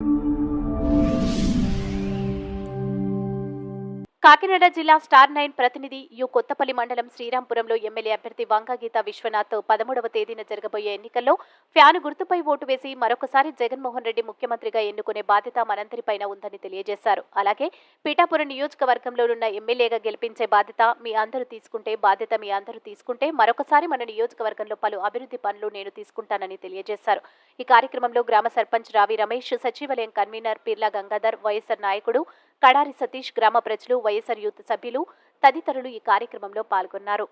you. Kakinada జిల్లా star nine ప్రతినిధి యు కొత్తపల్లి మండలం శ్రీరాంపురంలో ఎమ్మెల్యే అభ్యర్థి వంగగీత విశ్వనాథ్ పదమూడవ తేదీన జరగబోయే ఎన్నికల్లో ఫ్యాను గుర్తుపై ఓటు వేసి మరొకసారి జగన్మోహన్ రెడ్డి ముఖ్యమంత్రిగా ఎన్నుకునే బాధ్యత మనందరిపైన ఉందని తెలియజేశారు. అలాగే పీఠాపురం నియోజకవర్గంలోనున్న ఎమ్మెల్యేగా గెలిపించే బాధ్యత మీ అందరూ తీసుకుంటే బాధ్యత మీ అందరూ తీసుకుంటే మరొకసారి మన నియోజకవర్గంలో పలు అభివృద్ధి పనులు నేను తీసుకుంటానని తెలియజేశారు. ఈ కార్యక్రమంలో గ్రామ సర్పంచ్ రావి రమేష్ సచివాలయం కన్వీనర్ పిర్లా గంగాధర్ వైఎస్ఆర్ నాయకుడు కడారి సతీష్ గ్రామ ప్రజలు వైఎస్ఆర్ యూత్ సభ్యులు తదితరులు ఈ కార్యక్రమంలో పాల్గొన్నారు.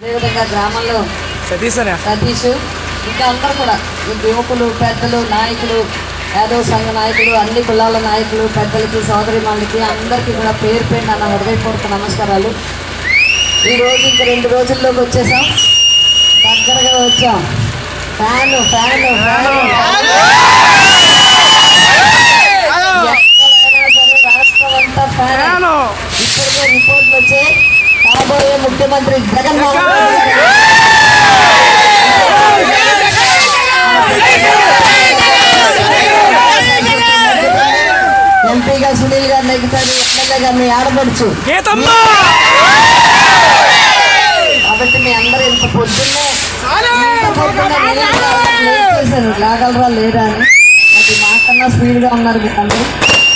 అదేవిధంగా గ్రామంలో సతీష్ సతీష్ ఇంకా అందరూ కూడా ఈ యువకులు పెద్దలు నాయకులు యాదవ్ సంఘ నాయకులు అన్ని కులాల నాయకులు పెద్దలకి సోదరి మందికి అందరికీ కూడా పేరు పేరు నా హృదయపూర్వక నమస్కారాలు. ఈ రోజు ఇంక రెండు రోజుల్లోకి వచ్చేసాం. దగ్గరగా వచ్చాం. Fan fan fan. రాష్ట్రం అంతా ఫ్యాన్. ఇప్పటికే రిపోర్ట్లు వచ్చాయి. కాబోయే ముఖ్యమంత్రి జగన్మోహన్ రెడ్డి ఎంపీగా సునీల్ గారు నెగ్గుతారు ఎమ్మెల్యేగా మీ ఆడపడుచు. కాబట్టి మీ అందరూ ఇంత పొద్దున్నే చేశారు. లాగలరా లేరా అని. అది మాకన్నా స్పీడ్గా ఉన్నారు మీరు అందరూ.